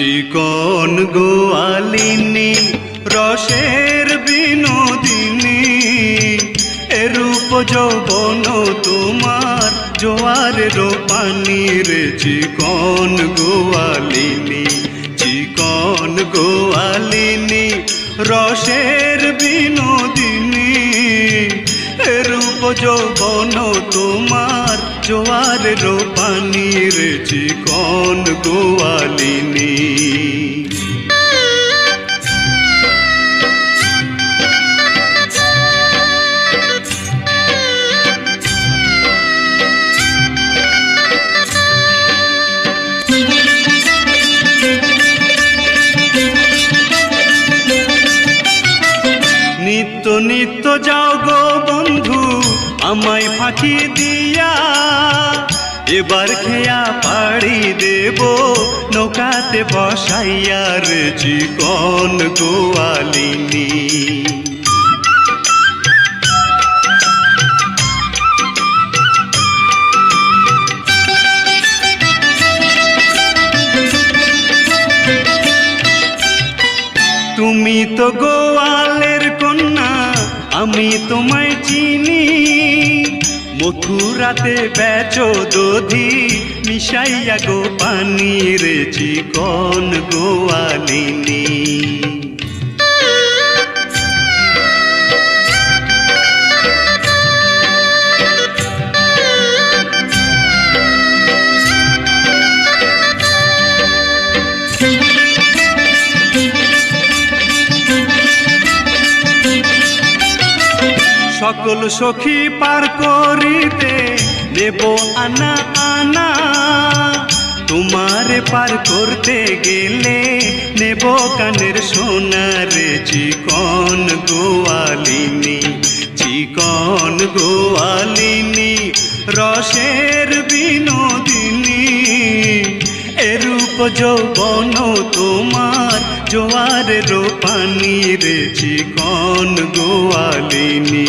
চিকন গোয়ালিনী, রসের বিনোদিনী। এরূপ যৌবন তোমার জোয়ার রোপানি রে চিকন গোয়ালিনী চিকন গোয়ালিনী, রসের বিনোদিনী। এরূপ যৌবন তোমার জোয়ার রোপানি রে চিকন গোয়ালিনী। নিত্য যাও গো বন্ধু, আমায় ফাঁকি দিয়া। এবার খেয়া পাড়ি দেব, নৌকাতে বসাইয়ার চিকন গোয়ালিনী। তুমি তো গোয়ালের আমি তোমায় চিনি। মথুরাতে বেচো দধি মিশাইয়া গো পানির চিকন গোয়ালিনী। সকল সখী পার করিতে দেব আনা আনা। তোমারে পার করতে গেলে নেব কানের সোনার চিকন গোয়ালিনি চিকন গোয়ালিনি। রসের এরূপ যৌবন তোমার জোয়ার রোপানি রে চিকন গোয়ালিনী।